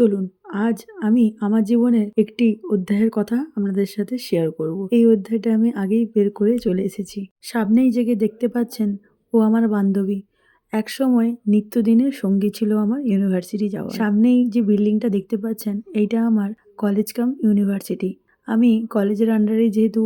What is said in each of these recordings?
চলুন, আজ আমি আমার জীবনের একটি অধ্যায়ের কথা আপনাদের সাথে শেয়ার করব। এই অধ্যায়টা আমি আগেই বের করে চলে এসেছি। সামনেই জেগে দেখতে পাচ্ছেন, ও আমার বান্ধবী। এক একসময় নিত্যদিনের সঙ্গী ছিল আমার ইউনিভার্সিটি যাওয়া সামনেই যে বিল্ডিংটা দেখতে পাচ্ছেন, এইটা আমার কলেজ কাম ইউনিভার্সিটি আমি কলেজের আন্ডারে যেহেতু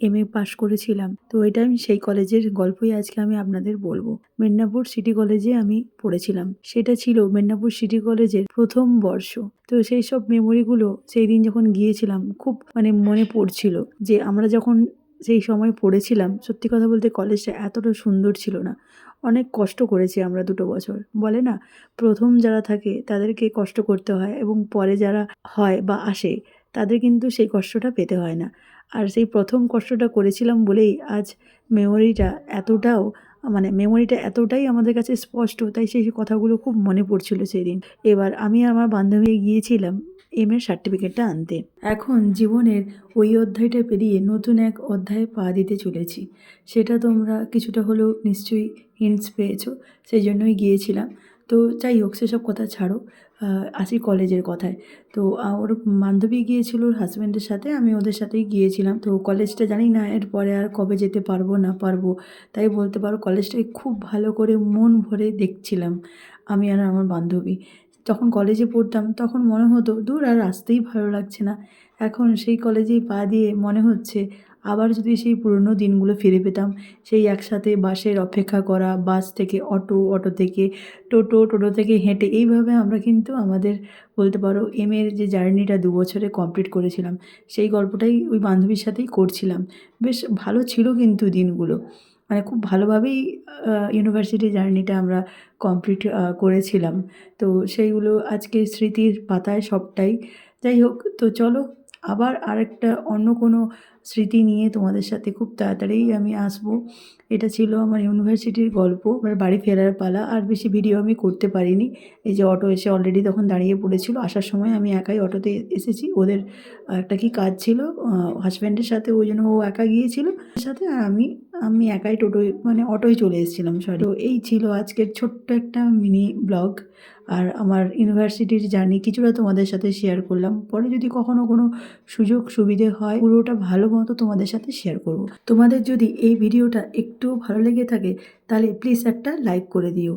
এম এ পাশ করেছিলাম। তো এটা আমি সেই কলেজের গল্পই আজকে আমি আপনাদের বলব। মেদিনীপুর সিটি কলেজে আমি পড়েছিলাম। সেটা ছিল মেদিনীপুর সিটি কলেজের প্রথম বর্ষ। তো সেই সব মেমোরিগুলো সেই দিন যখন গিয়েছিলাম, খুব মানে মনে পড়ছিল যে আমরা যখন সেই সময় পড়েছিলাম, সত্যি কথা বলতে কলেজটা এতটা সুন্দর ছিল না। অনেক কষ্ট করেছি আমরা দুটো বছর। বলে না, প্রথম যারা থাকে তাদেরকে কষ্ট করতে হয় এবং পরে যারা হয় বা আসে তাদের কিন্তু সেই কষ্টটা পেতে হয় না। আর সেই প্রথম কষ্টটা করেছিলাম বলেই আজ মেমোরিটা এতটাও মানে মেমোরিটা এতটাই আমাদের কাছে স্পষ্ট, তাই সেই কথাগুলো খুব মনে পড়ছিল সেই দিন এবার আমি আমার বান্ধবী গিয়েছিলাম এম এর সার্টিফিকেটটা আনতে। এখন জীবনের ওই অধ্যায়টা পেরিয়ে নতুন এক অধ্যায়ে পা দিতে চলেছি। সেটা তোমরা কিছুটা হলেও নিশ্চয়ই হিন্টস পেয়েছ, সেই জন্যই গিয়েছিলাম। তো যাই হোক, সেসব কথা ছাড়ো। আসি কলেজের কথায়। তো ওর বান্ধবী গিয়েছিল ওর হাজব্যান্ডের সাথে, আমি ওদের সাথেই গিয়েছিলাম। তো কলেজটা জানি না, এরপরে আর কবে যেতে পারব, না পারব। তাই বলতে পারো কলেজটাকে খুব ভালো করে মন ভরে দেখছিলাম আমি আর আমার বান্ধবী। যখন কলেজে পড়তাম, তখন মনে হতো, দূর আর আসতেই ভালো লাগছে না। এখন সেই কলেজেই পা দিয়ে মনে হচ্ছে আবার যদি সেই পুরনো দিনগুলো ফিরে পেতাম, সেই একসাথে বাসের অপেক্ষা করা, বাস থেকে অটো অটো থেকে টোটো টোটো থেকে হেঁটে, এইভাবে আমরা কিন্তু আমাদের বলতে পারো এম এর যে জার্নিটা দু বছরে কমপ্লিট করেছিলাম, সেই গল্পটাই ওই বান্ধবীর সাথেই করছিলাম। বেশ ভালো ছিল কিন্তু দিনগুলো। মানে খুব ভালোভাবেই ইউনিভার্সিটি জার্নিটা আমরা কমপ্লিট করেছিলাম। তো সেইগুলো আজকে স্মৃতির পাতায় সবটাই। যাই হোক, তো চলো আবার আরেকটা অন্য কোনো স্মৃতি নিয়ে তোমাদের সাথে খুব তাড়াতাড়িই আমি আসব। এটা ছিল আমার ইউনিভার্সিটির গল্প, এবার বাড়ি ফেরার পালা, আর বেশি ভিডিও আমি করতে পারিনি। এই যে অটো এসে অলরেডি তখন দাঁড়িয়ে পড়েছিল, আসার সময় আমি একাই অটোতে এসেছি। ওদের একটা কি কাজ ছিল হাজব্যান্ডের সাথে, ওই জন্য ও একা গিয়েছিল। সাথে আর আমি আমি একাই টোটোয় মানে অটোয় চলে এসেছিলাম সরি তো এই ছিল আজকের ছোট্ট একটা মিনি ব্লগ আর আমার ইউনিভার্সিটির জার্নি কিছুটা তোমাদের সাথে শেয়ার করলাম। পরে যদি কখনো কোনো সুযোগ সুবিধে হয়, পুরোটা ভালো মতো তোমাদের সাথে শেয়ার করব। তোমাদের যদি এই ভিডিওটা একটু ভালো লেগে থাকে, তাহলে প্লিজ একটা লাইক করে দিও।